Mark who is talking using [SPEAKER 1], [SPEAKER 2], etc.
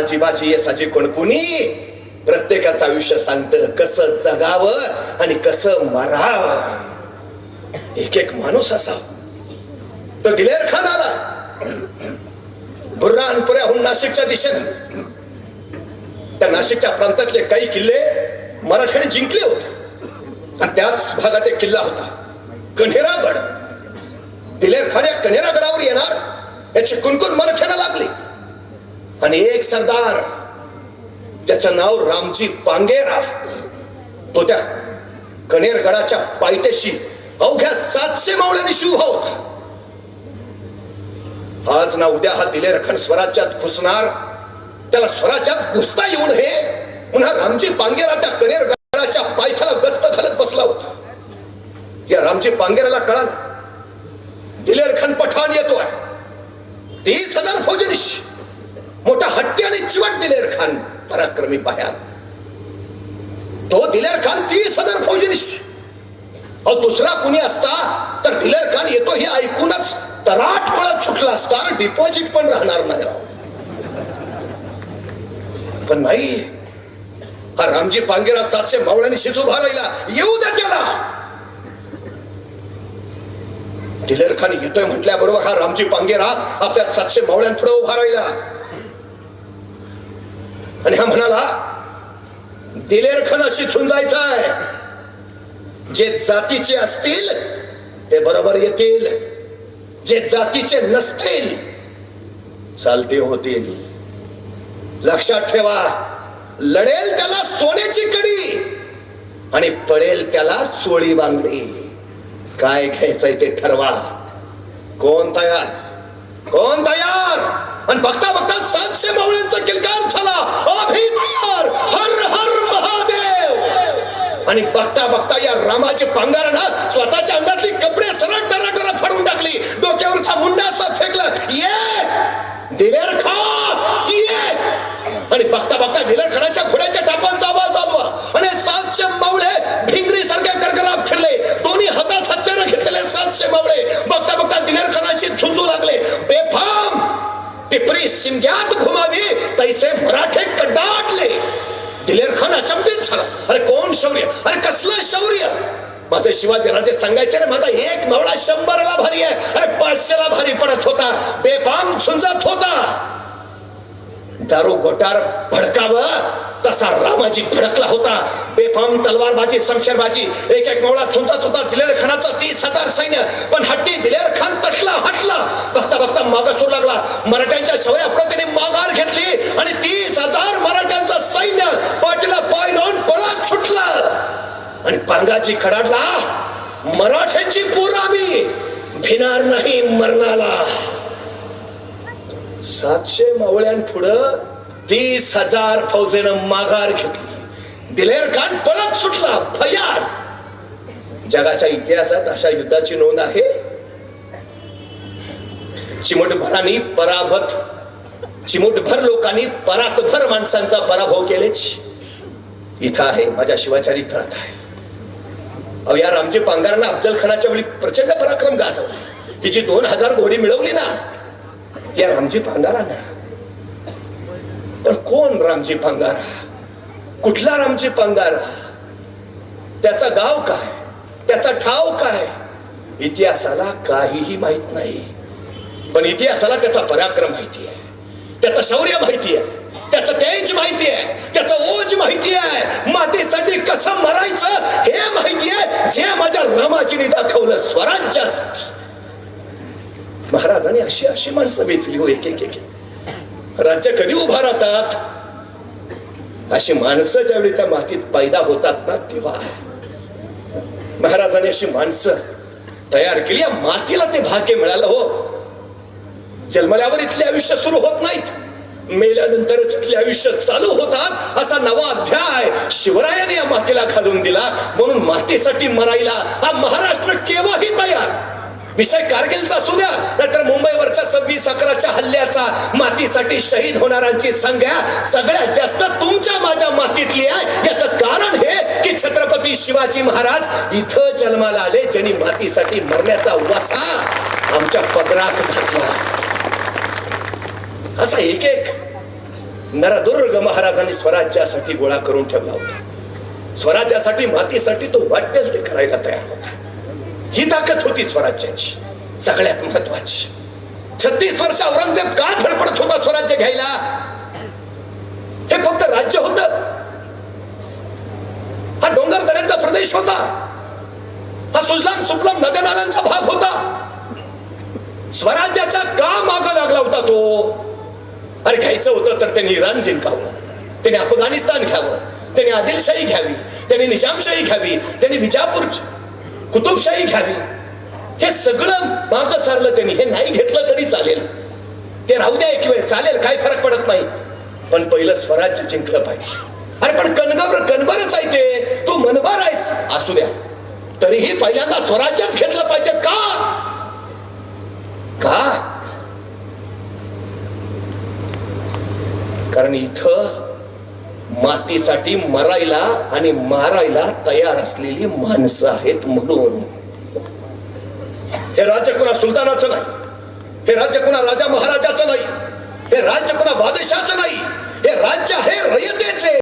[SPEAKER 1] कानाची बाजी येसाजी कोणकुणी. प्रत्येकाचं आयुष्य सांगत कसं जगावं आणि कसं मरावं. एक एक माणूस असा तर दिलेर खान आला. बुर्रानपुऱ्याहून नाशिकच्या दिशेने. त्या नाशिकच्या प्रांतातले काही किल्ले मराठ्याने जिंकले होते. आणि त्याच भागात एक किल्ला होता. कन्हेरागड. दिलेर खान या कन्हेरागडावर येणार याची कुणकुण मराठ्याला लागली. आणि एक सरदार त्याचं नाव रामजी पांगेरा तो त्या कनेरगडाच्या पायथ्याशी अवघ्या सातशे मावळ्यांनी उभा होता. आज ना उद्या हा दिलेरखन स्वराज्यात घुसणार त्याला स्वराज्यात घुसता येऊन हे पुन्हा रामजी पांगेरा त्या कनेरगडाच्या पायथ्याला गस्त घालत बसला होता. या रामजी पांगेराला कळाल दिलेर खान पठाण येतोय. तीस हजार फौजनिश हट्टी दिलेर खान पराक्रमी पाह्या तो दिलेर खान तीस हजार फौजनिश अहो दुसरा कुणी असता तर दिलेर खान येतो हे ऐकूनच तराट पळत सुटला असता डिपॉझिट पण राहणार नाही राव. पण नाही हा रामजी पांगेरा सातशे मावळ्यांनी शिजू राहिला येऊ द्या त्याला. दिलेर खान येतोय म्हटल्याबरोबर हा रामजी पांगेरा आपल्या सातशे मावळ्यांपुढे उभा राहिला. आणि हा म्हणाला दिलेरखन अशी आहे जे जातीचे असतील ते बरोबर येतील. जे जातीचे नसतील चालते होतील. लक्षात ठेवा लढेल त्याला सोन्याची कडी आणि पडेल त्याला चोळी बांगडी. काय घ्यायचंय ते ठरवा. कोण तयार? कोण तयार? आणि बघता बघता सातशे मावळ्यांचा किलकार आणि बघता बघता या रामाचे पांगारा ना स्वतःच्या अंगातली कपडे सरळ टराटरा फाडून शौर्य. अरे कसलं शौर्य? माझं शिवाजी राजे सांगायचे रे माझा एक मावळा शंभरला भारी आहे. अरे पाचशेला भारी पडत होता. बेफाम झुंजत होता. दारू घोटार भडकाव. तसा रामाजी भडकला होता. बेफाम तलवारबाजी शमशेरबाजी एक एक मावळा झुंजत होता. दिलेर खानाचा तीस हजार सैन्य. पण हट्टी दिलेर खान तटला हटला. बघता बघता मागासूर लागला. मराठ्यांच्या शौर्याप्रतीने माघार घेतली आणि तीस हजार मराठ्यांचं सैन्य पाठीला पाय लावून पळत सुटला आणि पांगाची खडाडला मराठ्यांची पोर आम्ही. भिणार नाही मरणाला. सातशे मावळ्यांपुढं तीस हजार फौजेनं माघार घेतली. दिलेर खान पळत सुटला फयार. जगाच्या इतिहासात अशा युद्धाची नोंद आहे? चिमटभरांनी पराभत चिमूटभर लोकांनी परातभर माणसांचा पराभव केलेच. इथं आहे माझ्या शिवाचारी तळत आहे. अहो या रामजी पांगारांना अफजल खानाच्या वेळी प्रचंड पराक्रम गाजवला. ही जी दोन हजार घोडी मिळवली ना या रामजी पांगारांना. पण कोण रामजी पांगारा? कुठला रामजी पांगारा? त्याचा गाव काय? त्याचा ठाव काय? इतिहासाला काहीही माहीत नाही. पण इतिहासाला त्याचा पराक्रम माहिती आहे. त्याचं शौर्य माहिती आहे. त्याचं तेज माहिती आहे. त्याचं ओज माहिती आहे. मातेसाठी कसं मरायचं हे माहिती आहे. जे माझ्या रामाजीने दाखवलं स्वराज्यासाठी. महाराजांनी अशी अशी माणसं वेचली हो एक एक एक एक. राज्य कधी उभा राहतात? अशी माणसं ज्यावेळी त्या मातीत पैदा होतात ना तेव्हा. महाराजांनी अशी माणसं तयार केली. या मातीला ते भाग्य मिळालं हो. जन्मल्यावर इथले आयुष्य सुरू होत नाहीत. मेल्यानंतरच आपले आयुष्य चालू होतात असा नवा अध्याय शिवरायाने या मातीला घालून दिला. म्हणून मातीसाठी मरायला हा महाराष्ट्र केव्हाही तयार? विषय कारगिलचा असू द्या नाहीतर मुंबईवरच्या सव्वीस अकराच्या हल्ल्याचा मातीसाठी शहीद होणाऱ्यांची संख्या सगळ्यात जास्त तुमच्या माझ्या मातीतली आहे. याचं कारण हे की छत्रपती शिवाजी महाराज इथं जन्माला आले ज्यांनी मातीसाठी मरण्याचा वासा आमच्या पदरात घातला. असा एक एक नरदुर्ग महाराजांनी स्वराज्यासाठी गोळा करून ठेवला होता. स्वराज्यासाठी मातीसाठी तो वाट्यच ते करायला तयार होता. ही ताकद होती स्वराज्याची सगळ्यात महत्वाची. छत्तीस वर्ष औरंगजेब का धडपडत होता स्वराज्य घ्यायला? हे फक्त राज्य होत. हा डोंगर दऱ्यांचा प्रदेश होता. हा सुजलाम सुपलाम नद्या नाल्यांचा भाग होता. स्वराज्याचा का माग लागला होता तो? अरे घ्यायचं होतं तर त्यांनी इराण जिंकावं. त्यांनी अफगाणिस्तान घ्यावं. त्यांनी आदिलशाही घ्यावी. त्यांनी निजामशाही घ्यावी. त्यांनी विजापूर कुतुबशाही घ्यावी. हे सगळं माग सारलं त्यांनी. हे नाही घेतलं तरी चालेल. ते राहू द्या एक वेळ. चालेल काय फरक पडत नाही. पण पहिलं स्वराज्य जिंकलं पाहिजे. अरे पण कणगर कणबरच आहे ते. तू मनभर आहेस. असू द्या. तरीही पहिल्यांदा स्वराज्यच घेतलं पाहिजे का? कारण इथं मातीसाठी मरायला आणि मारायला तयार असलेली माणसं आहेत म्हणून. हे राज्य कुणा सुलतानाचं नाही. हे राज्य कुणा राजा महाराजाचं नाही. हे राज्य कुणा बादशाचं नाही. हे राज्य हे रयतेचे.